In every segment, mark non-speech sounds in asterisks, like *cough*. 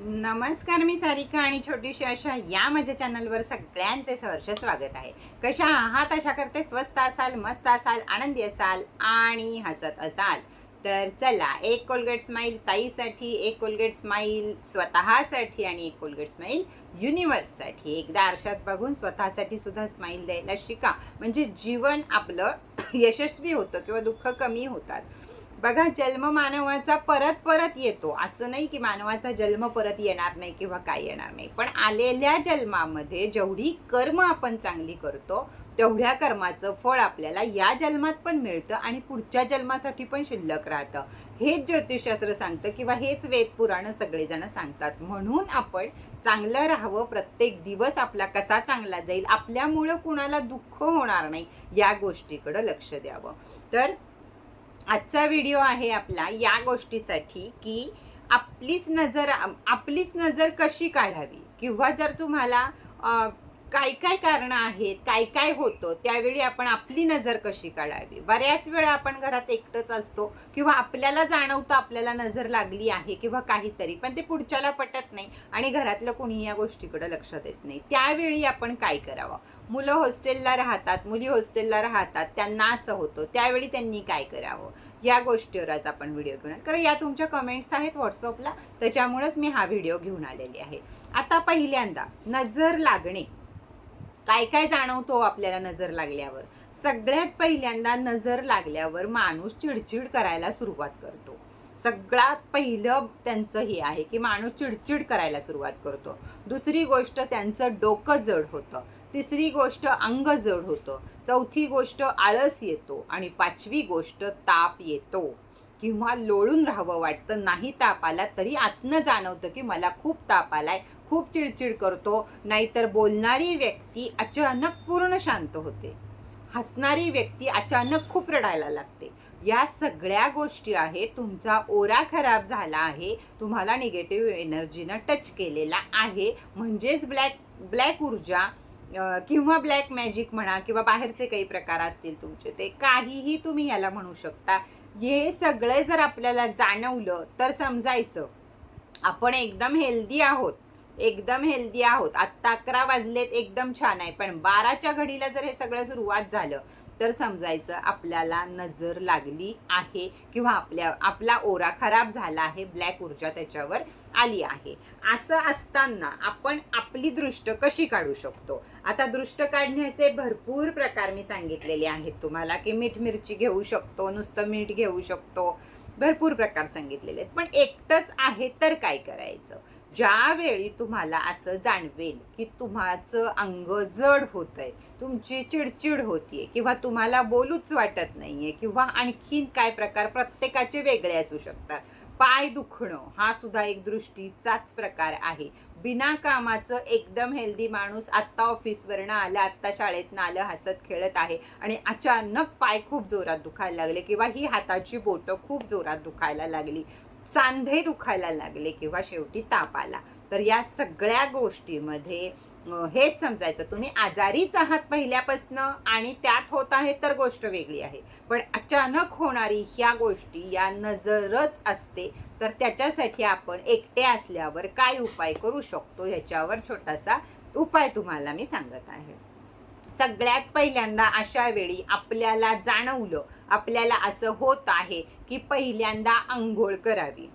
नमस्कार मी सारिका आणि छोटीशी अशा या माझ्या चॅनलवर सगळ्यांचे सहर्ष स्वागत आहे. कशा आहात? अशा करते स्वस्त असाल मस्त असाल आनंदी असाल आणि हसत असाल. तर चला एक कोलगेट स्माईल ताईसाठी एक कोलगेट स्माईल स्वतःसाठी आणि एक कोलगेट स्माईल युनिवर्ससाठी एकदा आरशात बघून स्वतःसाठी सुद्धा स्माईल द्यायला शिका. म्हणजे जीवन आपलं *coughs* यशस्वी होतं किंवा दुःख कमी होतात. बघा जन्म मानवाचा परत परत येतो. असं नाही की मानवाचा जन्म परत येणार नाही किंवा काय येणार नाही. पण आलेल्या जन्मामध्ये जेवढी कर्म आपण चांगली करतो तेवढ्या कर्माचं फळ आपल्याला या जन्मात पण मिळतं आणि पुढच्या जन्मासाठी पण शिल्लक राहतं. हेच ज्योतिषशास्त्र सांगतं किंवा हेच वेद पुराण सगळेजण सांगतात. म्हणून आपण चांगलं राहावं प्रत्येक दिवस आपला कसा चांगला जाईल आपल्यामुळं कुणाला दुःख होणार नाही या गोष्टीकडं लक्ष द्यावं. तर आजचा व्हिडिओ आहे आपला या गोष्टीसाठी की आपलीच नजर आपलीच नजर कशी काढावी? किंवा जर तुम्हाला काय काय कारणं आहेत काय काय होतं त्यावेळी आपण आपली नजर कशी काढावी? बऱ्याच वेळा आपण घरात एकटंच असतो किंवा आपल्याला जाणवतं आपल्याला नजर लागली आहे किंवा काहीतरी पण ते पुढच्याला पटत नाही आणि घरातलं कोणी या गोष्टीकडे लक्ष देत नाही. त्यावेळी आपण काय करावं? मुलं हॉस्टेलला राहतात मुली हॉस्टेलला राहतात त्यांना असं होतं. त्यावेळी त्यांनी काय करावं? या गोष्टीवर आज आपण व्हिडिओ घेऊन कारण या तुमच्या कमेंट्स आहेत व्हॉट्सअपला त्याच्यामुळेच मी हा व्हिडिओ घेऊन आलेली आहे. आता पहिल्यांदा नजर लागणे. काय काय जाणवतो आपल्याला नजर लागल्यावर? सगळ्यात पहिल्यांदा नजर लागल्यावर माणूस चिडचिड करायला सुरुवात करतो. सगळ्यात पहिलं त्यांचं हे आहे की माणूस चिडचिड करायला सुरुवात करतो. दुसरी गोष्ट त्यांचं डोकं जड होतं. तिसरी गोष्ट अंग जड होतं. चौथी गोष्ट आळस येतो आणि पाचवी गोष्ट ताप येतो. किंवा लोळून राहावं वाटतं. नाही ताप आला तरी आतनं जाणवतं की मला खूप ताप आलाय. खूप चिडचिड करतो. नाहीतर बोलणारी व्यक्ती अचानक पूर्ण शांत होते. हसणारी व्यक्ती अचानक खूप रडायला लागते. या सगळ्या गोष्टी आहेत. तुमचा ओरा खराब झाला आहे. तुम्हाला निगेटिव्ह एनर्जीनं टच केलेला आहे. म्हणजेच ब्लॅक ब्लॅक ऊर्जा किंवा ब्लॅक मॅजिक म्हणा किंवा बाहेरचे काही प्रकार असतील तुमचे ते काहीही तुम्ही याला म्हणू शकता. हे सगळे जर आपल्याला जाणवलं तर समजायचं. आपण एकदम हेल्दी आहोत. एकदम हेल्दी आहोत. आत्ता अकरा वाजलेत एकदम छान आहे. पण बाराच्या घडीला जर हे सगळं सुरुवात झालं तर समजायचं आपल्याला नजर लागली आहे किंवा आपल्या आपला ओरा खराब झाला आहे ब्लॅक ऊर्जा त्याच्यावर आली आहे. असं असताना आपण आपली दृष्ट कशी काढू शकतो? आता दृष्ट काढण्याचे भरपूर प्रकार मी सांगितलेले आहेत तुम्हाला की मीठ मिरची घेऊ शकतो नुसतं मीठ घेऊ शकतो. भरपूर प्रकार सांगितलेले आहेत. पण एकटंच आहे तर काय करायचं? ज्यावेळी तुम्हाला असं जाणवेल की तुम्हाचं अंग जड होतंय तुमची चिडचिड होतीये किंवा तुम्हाला बोलूच वाटत नाहीये किंवा आणखीन काय प्रकार प्रत्येकाचे वेगळे असू शकतात. पाय दुखणं हा सुद्धा एक दृष्टीचाच प्रकार आहे. बिना कामाचं एकदम हेल्दी माणूस आत्ता ऑफिसवरनं आलं आत्ता शाळेतनं आलं हसत खेळत आहे आणि अचानक पाय खूप जोरात दुखायला लागले किंवा ही हाताची बोटं खूप जोरात दुखायला लागली. सांधे दुखायला लागले किंवा शेवटी ताप आला. तर या सगळ्या गोष्टीमध्ये हेच समजायचं. तुम्ही आजारीच आहात पहिल्यापासनं आणि त्यात होत आहे तर गोष्ट वेगळी आहे. पण अचानक होणारी ह्या गोष्टी या नजरच असते तर त्याच्यासाठी आपण एकटे असल्यावर काय उपाय करू शकतो? ह्याच्यावर छोटासा उपाय तुम्हाला मी सांगत आहे. सगळ्यात पहिल्यांदा अशा वेळी आपल्याला जाणवलं आपल्याला असं होत आहे की पहिल्यांदा आंघोळ करावी.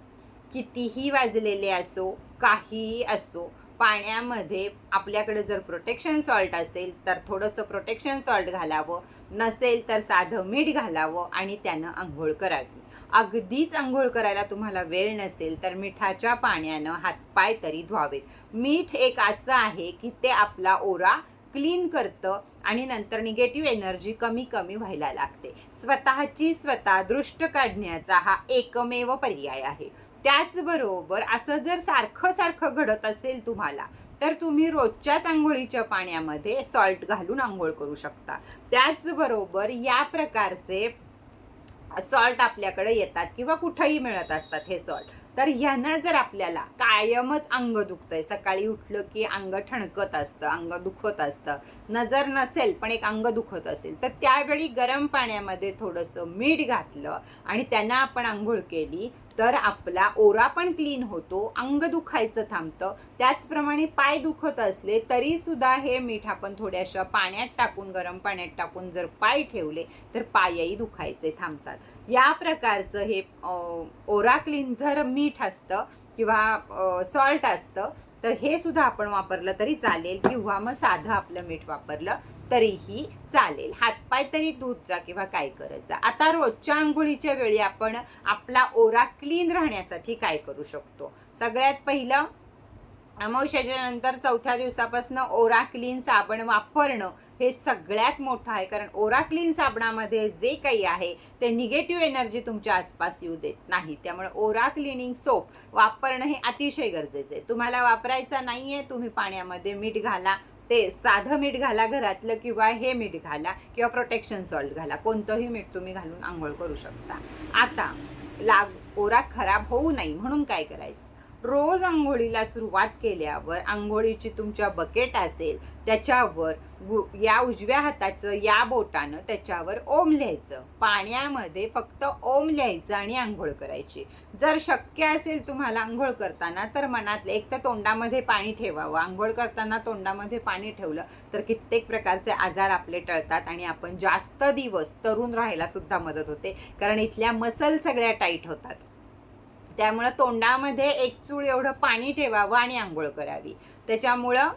कितीही वाजलेले असो काहीही असो पाण्यामध्ये आपल्याकडे जर प्रोटेक्शन सॉल्ट असेल तर थोडंसं प्रोटेक्शन सॉल्ट घालावं. नसेल तर साधं मीठ घालावं आणि त्यानं आंघोळ करावी. अगदीच आंघोळ करायला तुम्हाला वेळ नसेल तर मिठाच्या पाण्यानं हातपाय तरी धुवावेत. मीठ एक असं आहे की ते आपला ओरा क्लीन करतं आणि नंतर निगेटिव्ह एनर्जी कमी कमी व्हायला लागते. स्वतःची स्वतः दृष्ट काढण्याचा हा एकमेव पर्याय आहे. त्याचबरोबर असं जर सारखं सारखं घडत असेल तुम्हाला तर तुम्ही रोजच्याच आंघोळीच्या पाण्यामध्ये सॉल्ट घालून आंघोळ करू शकता. त्याचबरोबर या प्रकारचे सॉल्ट आपल्याकडे येतात किंवा कुठंही मिळत असतात हे सॉल्ट तर ह्यानं जर आपल्याला कायमच अंग दुखतंय सकाळी उठलं की अंग ठणकत असतं अंग दुखत असतं नजर नसेल पण एक अंग दुखत असेल तर त्यावेळी गरम पाण्यामध्ये थोडंसं मीठ घातलं आणि त्यांना आपण आंघोळ केली तर आपला ओरा पण क्लीन होतो अंग दुखायचं थांबतं. त्याचप्रमाणे पाय दुखत असले तरी सुद्धा हे मीठ आपण थोड्याशा पाण्यात टाकून गरम पाण्यात टाकून जर पाय ठेवले तर पायही दुखायचे थांबतात. या प्रकारचं हे ओरा क्लिन्झर मीठ असतं किंवा सॉल्ट असतं तर हे सुद्धा आपण वापरलं तरी चालेल किंवा मग साधं आपलं मीठ वापरलं तरीही चालेल. हातपाय तरी दूधचा किंवा काय करायचा आता रोजच्या आंघोळीच्या वेळी आपण आपला ओरा क्लीन राहण्यासाठी काय करू शकतो? सगळ्यात पहिलं अमावश्याच्या नंतर चौथ्या दिवसापासून ओरा क्लीन साबण वापरणं हे सगळ्यात मोठं आहे. कारण ओरा क्लीन साबणामध्ये जे काही आहे ते निगेटिव्ह एनर्जी तुमच्या आसपास येऊ देत नाही. त्यामुळे ओरा क्लिनिंग सोप वापरणं हे अतिशय गरजेचं आहे. तुम्हाला वापरायचा नाही आहे तुम्ही पाण्यामध्ये मीठ घाला. ते साधं मीठ घाला घरातलं किंवा हे मीठ घाला किंवा प्रोटेक्शन सॉल्ट घाला. कोणतंही मीठ तुम्ही घालून आंघोळ करू शकता. आता लाग ओरा खराब होऊ नये म्हणून काय करायचं? रोज आंघोळीला सुरुवात केल्यावर आंघोळीची तुमच्या बकेट असेल त्याच्यावर या उजव्या हाताचं या बोटानं त्याच्यावर ओम लिहायचं. पाण्यामध्ये फक्त ओम लिहायचं आणि आंघोळ करायची. जर शक्य असेल तुम्हाला आंघोळ करताना तर मनात एक तर तोंडामध्ये पाणी ठेवावं. आंघोळ करताना तोंडामध्ये पाणी ठेवलं तर कित्येक प्रकारचे आजार आपले टळतात आणि आपण जास्त दिवस तरुण राहायला सुद्धा मदत होते. कारण इथल्या मसल सगळ्या टाईट होतात. त्यामुळं तोंडामध्ये एक चूळ एवढं पाणी ठेवावं आणि आंघोळ करावी. त्याच्यामुळं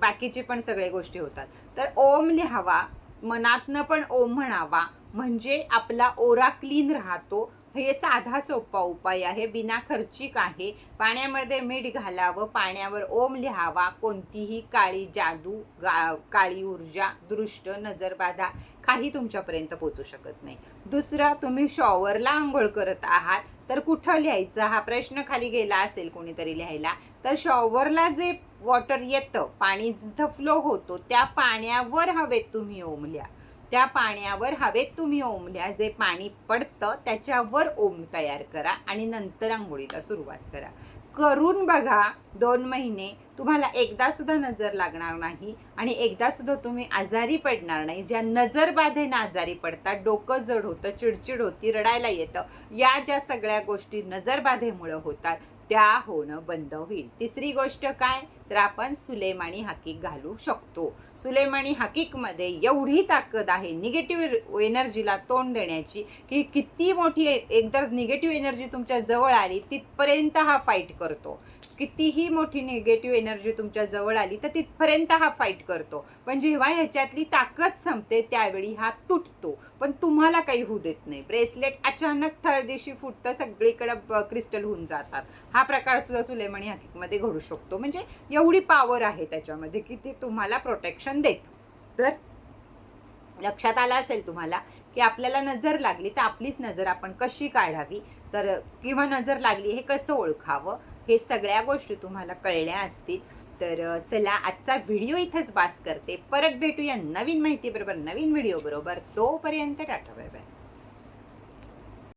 बाकीचे पण सगळे गोष्टी होतात. तर ओम लिहावा मनातनं पण ओम म्हणावा म्हणजे आपला ओरा क्लीन राहतो. हे साधा सोपा उपाय आहे बिना खर्चिक आहे. पाण्यामध्ये मीठ घालावं पाण्यावर ओम लिहावा कोणतीही काळी जादू गा काळी ऊर्जा दृष्ट नजरबाधा काही तुमच्यापर्यंत पोचू शकत नाही. दुसरं तुम्ही शॉवरला आंघोळ करत आहात. तर कुठं लिहायचं? हा प्रश्न खाली गेला असेल कोणीतरी लिहायला. तर शॉवरला जे वॉटर येतं पाणी जिथं फ्लो होतो त्या पाण्यावर हवेत तुम्ही ओमल्या त्या पाण्यावर हवेत तुम्ही ओमल्या जे पाणी पडतं त्याच्यावर ओम तयार करा आणि नंतर आंघोळीला सुरुवात करा. करून बघा दोन महिने. तुम्हाला एकदा सुद्धा नजर लागणार नाही आणि एकदा सुद्धा तुम्ही आजारी पडणार नाही. ज्या नजर बाधेनं आजारी पडतात डोकं जड होतं चिडचिड होती रडायला येतं या ज्या सगळ्या गोष्टी नजर बाधेमुळं होतात त्या होणं बंद होईल. तिसरी गोष्ट काय? तर आपण सुलेमानी हाकीक घालू शकतो. सुलेमानी हाकीकमध्ये एवढी ताकद आहे निगेटिव्ह एनर्जीला तोंड देण्याची की किती मोठी एकदा निगेटिव्ह एनर्जी तुमच्या जवळ आली तिथपर्यंत हा फाईट करतो. कितीही मोठी निगेटिव्ह एनर्जी तुमच्या जवळ आली तर तिथपर्यंत हा फाईट करतो. पण जेव्हा ह्याच्यातली ताकद संपते त्यावेळी हा तुटतो. पण तुम्हाला काही होऊ देत नाही. ब्रेसलेट अचानक थळदेशी दिवशी फुटतं सगळीकडं क्रिस्टल होऊन जातात. हा प्रकार सुद्धा सुलेमणी हकीकमध्ये घडू शकतो. म्हणजे एवढी पॉवर आहे त्याच्यामध्ये की ते तुम्हाला प्रोटेक्शन देत. तर लक्षात आलं असेल तुम्हाला की आपल्याला नजर लागली तर आपलीच नजर आपण कशी काढावी? तर किंवा नजर लागली हे कसं ओळखावं? हे सगळ्या गोष्टी तुम्हाला कळल्या असतील. तर चला आजचा व्हिडिओ इथेच बास करते. परत भेटूया नवीन माहिती बरोबर नवीन व्हिडिओ बरोबर. तोपर्यंत टाटा बाय बाय